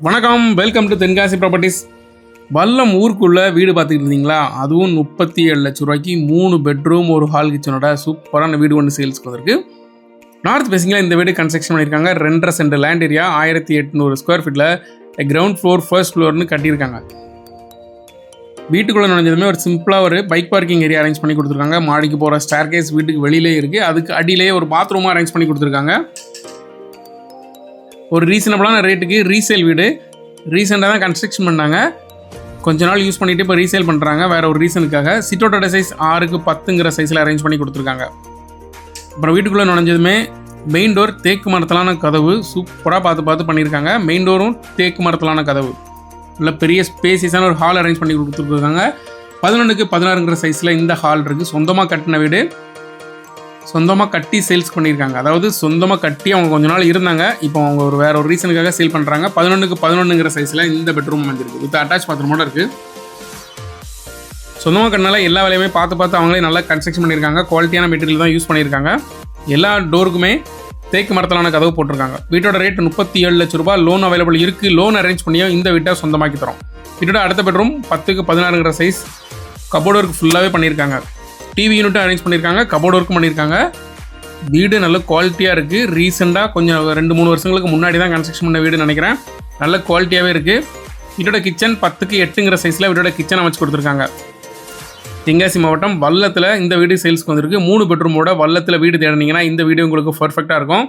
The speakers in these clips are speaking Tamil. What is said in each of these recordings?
வணக்கம் welcome to Tenkasi properties Vallam ஊருக்குள்ளே வீடு பார்த்துக்கிட்டு இருந்தீங்களா? அதுவும் முப்பத்தி ஏழு லட்ச ரூபாய்க்கு மூணு பெட்ரூம் ஒரு ஹால் கிச்சனோட சூப்பரான வீடு ஒன்று சேல்ஸ்க்கு வந்திருக்கு. நார்த் ஃபேசிங்கில் இந்த வீடு கன்ஸ்ட்ரக்ஷன் பண்ணியிருக்காங்க. ரெண்டரை சென்ட் லேண்ட் ஏரியா ஆயிரத்தி எட்நூறு ஸ்கொயர் ஃபீட்டில் கிரவுண்ட் ஃப்ளோர் ஃபர்ஸ்ட் ஃப்ளோர்னு கட்டியிருக்காங்க. வீட்டுக்குள்ளே நுழைஞ்சதுமே ஒரு சிம்பிளாக ஒரு பைக் பார்க்கிங் ஏரியா அரேஞ்ச் பண்ணி கொடுத்துருக்காங்க. மாடிக்கு போகிற ஸ்டார் கேஸ் வீட்டுக்கு வெளியிலே இருக்குது அதுக்கு அடியிலேயே ஒரு பாத்ரூமாக அரேஞ்ச் பண்ணி கொடுத்துருக்காங்க. ஒரு ரீசனபிளான ரேட்டுக்கு ரீசேல் வீடு. ரீசெண்டாக தான் கன்ஸ்ட்ரக்ஷன் பண்ணாங்க. கொஞ்ச நாள் யூஸ் பண்ணிவிட்டு இப்போ ரீசேல் பண்ணுறாங்க வேறு ஒரு ரீசனுக்காக சிட்டோட்டோட சைஸ் ஆறுக்கு பத்துங்கிற சைஸில் அரேஞ்ச் பண்ணி கொடுத்துருக்காங்க. அப்புறம் வீட்டுக்குள்ளே நுழைஞ்சதுமே மெயின் டோர் தேக்கு மரத்தலான கதவு. சூப்பராக பார்த்து பார்த்து பண்ணியிருக்காங்க. மெயின் டோரும் தேக்கு மரத்தலான கதவு. நல்ல பெரிய ஸ்பேசியஸான ஒரு ஹால் அரேஞ்ச் பண்ணி கொடுத்துருக்காங்க. பதினொன்றுக்கு பதினாறுங்கிற சைஸில் இந்த ஹால் இருக்குது சொந்தமாக கட்டின வீடு. சொந்தமாக கட்டி சேல்ஸ் பண்ணியிருக்காங்க. அதாவது சொந்தமாக கட்டி அவங்க கொஞ்ச நாள் இருந்தாங்க. இப்போ அவங்க ஒரு வேற ஒரு ரீசனுக்காக சேல் பண்ணுறாங்க பதினொன்றுக்கு பதினொன்றுங்கிற சைஸில் இந்த பெட்ரூம் வந்துருக்கு வித் அட்டாச் பாத்ரூமோட இருக்குது சொந்தமாக கட்டினால எல்லா வேலையுமே பார்த்து பார்த்து அவங்களே நல்லா கன்ஸ்ட்ரக்ஷன் பண்ணியிருக்காங்க. குவாலிட்டியான மெட்டீரியல் தான் யூஸ் பண்ணியிருக்காங்க. எல்லா டோருக்குமே தேக்கு மரத்தலான கதவு போட்டிருக்காங்க. வீட்டோட ரேட் முப்பத்தி ஏழு லட்ச ரூபாய். லோன் அவைலபிள் இருக்குது லோன் அரேஞ்ச் பண்ணியோ இந்த வீட்டை சொந்தமாக்கி தரோம். வீட்டோட அடுத்த பெட்ரூம் பத்துக்கு பதினாறுங்கிற சைஸ் கபோர்டு ஒர்க் ஃபுல்லாகவே பண்ணியிருக்காங்க. டிவி யூனிட்டும் அரேஞ்ச் பண்ணியிருக்காங்க கபோர்டு ஒர்க்கும் பண்ணியிருக்காங்க வீடு நல்ல குவாலிட்டியாக இருக்குது ரீசெண்டாக கொஞ்சம் ரெண்டு மூணு வருஷங்களுக்கு முன்னாடி தான் கன்ஸ்ட்ரக்ஷன் பண்ண வீடு நினைக்கிறேன். நல்ல குவாலிட்டியாகவே இருக்குது வீட்டோட கிச்சன் பத்துக்கு எட்டுங்கிற சைஸில் வீட்டோட கிச்சன் அமைச்சு கொடுத்துருக்காங்க. தென்காசி மாவட்டம் வல்லத்தில் இந்த வீடு சேல்ஸ்க்கு வந்திருக்கு. மூணு பெட்ரூமோட வல்லத்தில் வீடு தேடினீங்கன்னா இந்த வீடு உங்களுக்கு பர்ஃபெக்டாக இருக்கும்.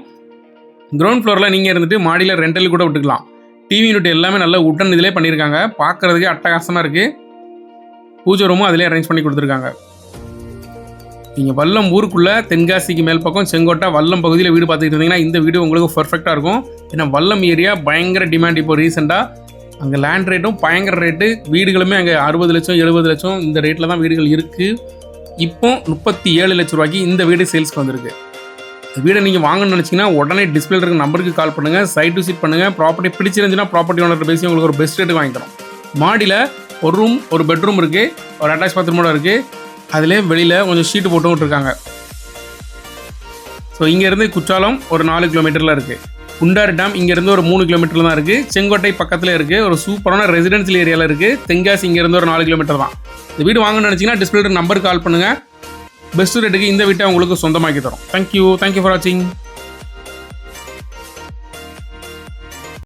கிரவுண்ட் ஃப்ளோரில் நீங்கள் இருந்துட்டு மாடியில் ரெண்டல் கூட விட்டுக்கலாம். டிவி யூனிட் எல்லாமே நல்ல உட்டன் இதிலே பண்ணியிருக்காங்க பார்க்குறதுக்கே அட்டகாசமாக இருக்குது பூஜை ரூமும் அதிலே அரேஞ்ச் பண்ணி கொடுத்துருக்காங்க. நீங்கள் வல்லம் ஊருக்குள்ளே தென்காசிக்கு மேல் பக்கம் செங்கோட்டை வல்லம் பகுதியில் வீடு பார்த்துக்கிட்டு இருந்தீங்கன்னா இந்த வீடு உங்களுக்கு பர்ஃபெக்டாக இருக்கும். ஏன்னா வல்லம் ஏரியா பயங்கர டிமாண்ட் இப்போ ரீசெண்டாக அங்கே லேண்ட் ரேட்டும் பயங்கர ரேட்டு வீடுகளுமே அங்கே அறுபது லட்சம் எழுபது லட்சம் இந்த ரேட்டில் தான் வீடுகள் இருக்குது இப்போ முப்பத்தி ஏழு லட்ச ரூபாய்க்கு இந்த வீடு சேல்ஸ்க்கு வந்திருக்கு. இந்த வீடை நீங்கள் வாங்கணும்னு நினச்சிங்கன்னா உடனே டிஸ்பிளே இருக்க நம்பருக்கு கால் பண்ணுங்கள் சைட் டு சீட் பண்ணுங்கள் ப்ராப்பர்ட்டி பிடிச்சிருந்துச்சுன்னா ப்ராப்பர்ட்டி ஓனர் பேசி உங்களுக்கு ஒரு பெஸ்ட் ரேட்டு வாங்கி தரோம் மாடியில் ஒரு ரூம் ஒரு பெட்ரூம் இருக்குது ஒரு அட்டாச் பாத்ரூமோட இருக்குது அதிலே வெளியில் கொஞ்சம் ஷீட்டு போட்டும் விட்டுருக்காங்க. ஸோ இங்கேருந்து குற்றாலம் ஒரு நாலு கிலோமீட்டரில் இருக்குது குண்டாறு டேம் இங்கேருந்து ஒரு மூணு கிலோமீட்டர் தான் இருக்குது செங்கோட்டை பக்கத்தில் இருக்குது ஒரு சூப்பரான ரெசிடென்சியல் ஏரியாவில் இருக்குது தென்காசி இங்கேருந்து ஒரு நாலு கிலோமீட்டர் தான். இந்த வீடு வாங்கணும்னு நினச்சிங்கன்னா டிஸ்பிளே நம்பருக்கு கால் பண்ணுங்கள் பெஸ்ட் ரேட்டுக்கு இந்த வீட்டை உங்களுக்கு சொந்தமாக்கி தரோம். தேங்க்யூ தேங்க்யூ ஃபார் வாட்சிங்